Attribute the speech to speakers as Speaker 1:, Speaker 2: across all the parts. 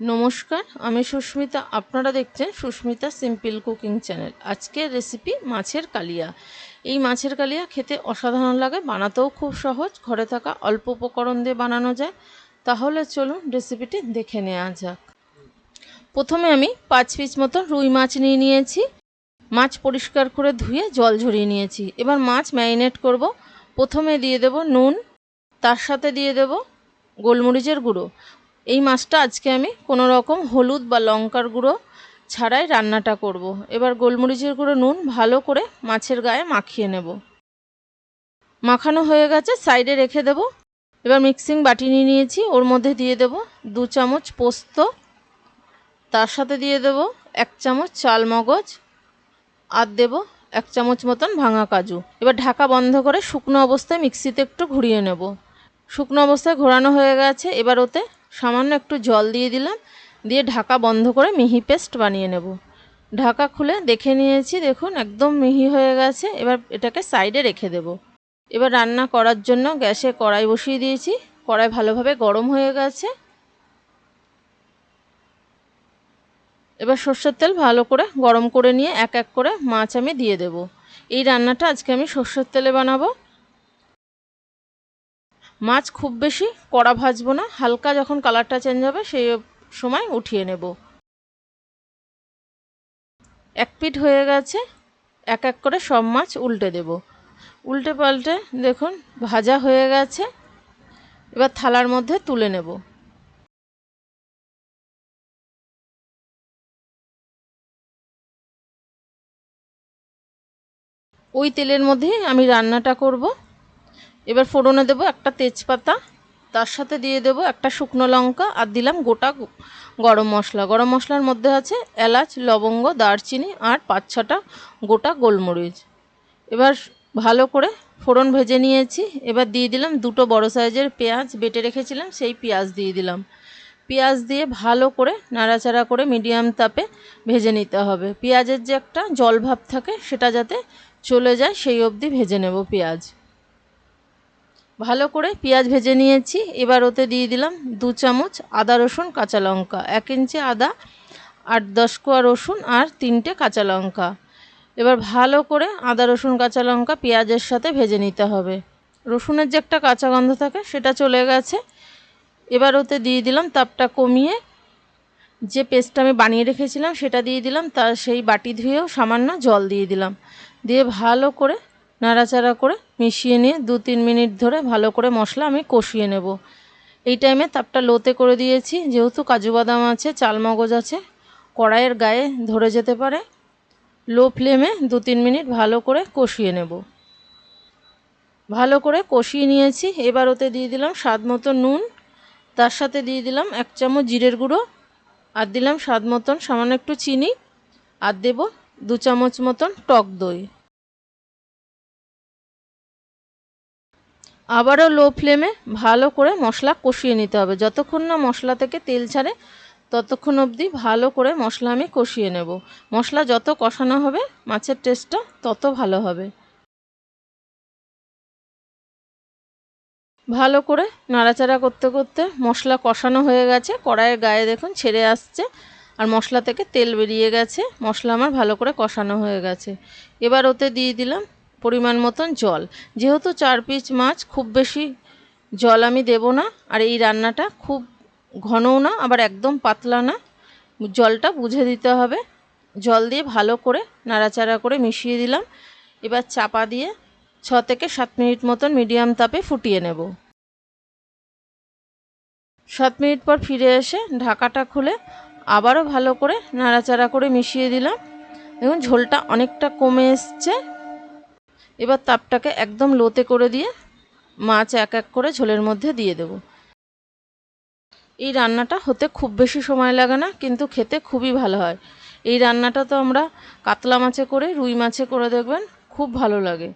Speaker 1: নমস্কার, আমি সুস্মিতা। আপনারা দেখছেন সুস্মিতা সিম্পল কুকিং চ্যানেল। আজকের রেসিপি মাছের কালিয়া। এই মাছের কালিয়া খেতে অসাধারণ লাগে, বানাতেও খুব সহজ, ঘরে থাকা অল্প উপকরণ দিয়ে বানানো যায়। তাহলে চলুন রেসিপিটি দেখে নেওয়া যাক। প্রথমে আমি পাঁচ পিস মতো রুই মাছ নিয়ে নিয়েছি। মাছ পরিষ্কার করে ধুয়ে জল ঝরিয়ে নিয়েছি। এবার মাছ ম্যারিনেট করব। প্রথমে দিয়ে দেব নুন, তার সাথে দিয়ে দেব গোলমরিচের গুঁড়ো। এই মাছটা আজকে আমি কোনো রকম হলুদ বা লঙ্কার গুঁড়ো ছাড়াই রান্নাটা করব। এবার গোলমরিচের গুঁড়ো নুন ভালো করে মাছের গায়ে মাখিয়ে নেব। মাখানো হয়ে গেছে, সাইডে রেখে দেব। এবার মিক্সিং বাটি নিয়ে নিয়েছি, ওর মধ্যে দিয়ে দেব দু চামচ পোস্ত। তার সাথে দিয়ে দেব এক চামচ চাল মগজ আর দেব এক চামচ মতন ভাঙা কাজু। এবার ঢাকা বন্ধ করে শুকনো অবস্থায় মিক্সিতে একটু ঘুরিয়ে নেব। শুকনো অবস্থায় ঘোরানো হয়ে গেছে, এবার ওতে সামান্য একটু জল দিয়ে দিলাম, দিয়ে ঢাকা বন্ধ করে মিহি পেস্ট বানিয়ে নেব। ঢাকা খুলে দেখে নিয়েছি, দেখুন একদম মিহি হয়ে গেছে, এবার এটাকে সাইডে রেখে দেব। এবার রান্না করার জন্য গ্যাসে কড়াই বসিয়ে দিয়েছি, কড়াই ভালোভাবে গরম হয়ে গেছে। এবার সর্ষের তেল ভালো করে গরম করে নিয়ে এক এক করে মাছ আমি দিয়ে দেব। এই রান্নাটা আজকে আমি সর্ষের তেলে বানাবো। মাছ খুব বেশি, কড়া ভাজবো না, হালকা যখন কালারটা চেঞ্জ হবে সেই সময় উঠিয়ে নেব। এক পিঠ হয়ে গেছে, এক এক করে সব মাছ উল্টে দেব। উল্টে পাল্টে দেখুন, ভাজা হয়ে গেছে, এবার থালার মধ্যে তুলে নেব। ওই তেলের মধ্যেই আমি রান্নাটা করব। এবার ফোড়নে দেব একটা তেজপাতা, তার সাথে দিয়ে দেব একটা শুকনো লঙ্কা আর দিলাম গোটা গরম মশলা। গরম মশলার মধ্যে আছে এলাচ, লবঙ্গ, দারচিনি আর পাঁচ ছটা গোটা গোলমরিচ। এবার ভালো করে ফোড়ন ভেজে নিয়েছি। এবার দিয়ে দিলাম দুটো বড় সাইজের পেঁয়াজ, বেটে রেখেছিলাম, সেই পেঁয়াজ দিয়ে দিলাম। পেঁয়াজ দিয়ে ভালো করে নাড়াচাড়া করে মিডিয়াম তাপে ভেজে নিতে হবে। পেঁয়াজের যে একটা জল ভাব থাকে সেটা যাতে চলে যায়, সেই অবধি ভেজে নেব পেঁয়াজ। ভালো করে পেঁয়াজ ভেজে নিয়েছি। এবার ওতে দিয়ে দিলাম দু চামচ আদা, রসুন, কাঁচা লঙ্কা। এক ইঞ্চি আদা, আট, দশ কোয়া রসুন আর তিনটে কাঁচা লঙ্কা। এবার ভালো করে আদা, রসুন, কাঁচা লঙ্কা পেঁয়াজের সাথে ভেজে নিতে হবে। রসুনের যে একটা কাঁচা গন্ধ থাকে সেটা চলে গেছে। এবার ওতে দিয়ে দিলাম তাপটা কমিয়ে যে পেস্টটা আমি বানিয়ে রেখেছিলাম সেটা দিয়ে দিলাম। তার সেই বাটি ধুয়েও সামান্য জল দিয়ে দিলাম। দিয়ে ভালো করে নাড়াচাড়া করে মিশিয়ে নিয়ে দু তিন মিনিট ধরে ভালো করে মশলা আমি কষিয়ে নেব। এই টাইমে তাপটা লোতে করে দিয়েছি। যেহেতু কাজু বাদাম আছে, চালমগজ আছে, কড়াইয়ের গায়ে ধরে যেতে পারে লো ফ্লেমে দু তিন মিনিট ভালো করে কষিয়ে নেব। ভালো করে কষিয়ে নিয়েছি। এবার ওতে দিয়ে দিলাম স্বাদ মতো নুন। তার সাথে দিয়ে দিলাম এক চামচ জিরের গুঁড়ো। আর দিলাম স্বাদ মতন সামান্য একটু চিনি। আর দেব দু চামচ মতন টক দই। আবারও লো ফ্লেমে ভালো করে মশলা কষিয়ে নিতে হবে। যতক্ষণ না মশলা থেকে তেল ছাড়ে, ততক্ষণ অবধি ভালো করে মশলা আমি কষিয়ে নেব। মশলা যত কষানো হবে, মাছের টেস্টটা তত ভালো হবে। ভালো করে নাড়াচাড়া করতে করতে মশলা কষানো হয়ে গেছে। কড়াইয়ের গায়ে দেখুন ছেড়ে আসছে আর মশলা থেকে তেল বেরিয়ে গেছে। মশলা আমার ভালো করে কষানো হয়ে গেছে। এবার ওতে দিয়ে দিলাম পরিমাণ মতন জল। যেহেতু চার পিস মাছ, খুব বেশি জল আমি দেব না। আর এই রান্নাটা খুব ঘনও না, আবার একদম পাতলা না। জলটা বুঝে দিতে হবে। জল দিয়ে ভালো করে নাড়াচাড়া করে মিশিয়ে দিলাম। এবার চাপা দিয়ে ছ থেকে সাত মিনিট মতন মিডিয়াম তাপে ফুটিয়ে নেব। সাত মিনিট পর ফিরে এসে ঢাকাটা খুলে আবারও ভালো করে নাড়াচাড়া করে মিশিয়ে দিলাম। দেখুন, ঝোলটা অনেকটা কমে এসছে। এবার তাপটাকে একদম লোতে করে দিয়ে মাছ এক এক করে ঝোলের মধ্যে দিয়ে দেব। এই রান্নাটা হতে খুব বেশি সময় লাগে না, কিন্তু খেতে খুবই ভালো হয়। এই রান্নাটা তো আমরা কাতলা মাছে করে, রুই মাছে করে দেখবেন, খুব ভালো লাগে।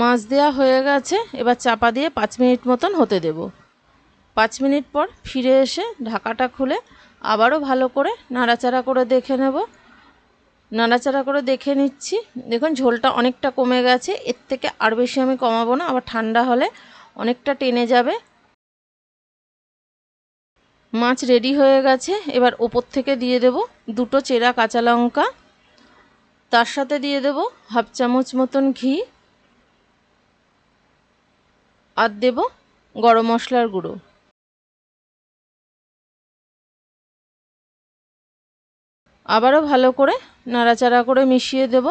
Speaker 1: মাছ দেওয়া হয়ে গেছে, এবার চাপা দিয়ে পাঁচ মিনিট মতন হতে দেব। পাঁচ মিনিট পর ফিরে এসে ঢাকাটা খুলে আবারও ভালো করে নাড়াচাড়া করে দেখে নেব। নাড়াচাড়া করে দেখে নিচ্ছি। দেখুন, ঝোলটা অনেকটা কমে গেছে। এর থেকে আর বেশি আমি কমাবো না, আবার ঠান্ডা হলে অনেকটা টেনে যাবে। মাছ রেডি হয়ে গেছে। এবার ওপর থেকে দিয়ে দেব দুটো চেরা কাঁচা লঙ্কা। তার সাথে দিয়ে দেব হাফ চামচ মতন ঘি। আর দেব গরম মশলার গুঁড়ো। আবারও ভালো করে নাড়াচাড়া করে মিশিয়ে দেব।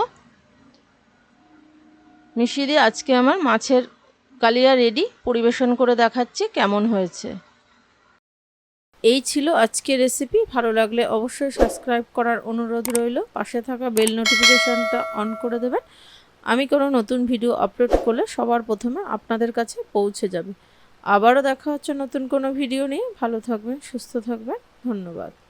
Speaker 1: মিশিয়ে দিয়ে আজকে আমার মাছের কালিয়া রেডি। পরিবেশন করে দেখাচ্ছি কেমন হয়েছে। এই ছিল আজকের রেসিপি ভালো লাগলে অবশ্যই সাবস্ক্রাইব করার অনুরোধ রইল। পাশে থাকা বেল নোটিফিকেশনটা অন করে দেবেন। আমি কোনো নতুন ভিডিও আপলোড করলে সবার প্রথমে আপনাদের কাছে পৌঁছে যাবে। আবারও দেখা হচ্ছে নতুন কোনো ভিডিও নিয়ে। ভালো থাকবেন, সুস্থ থাকবেন। ধন্যবাদ।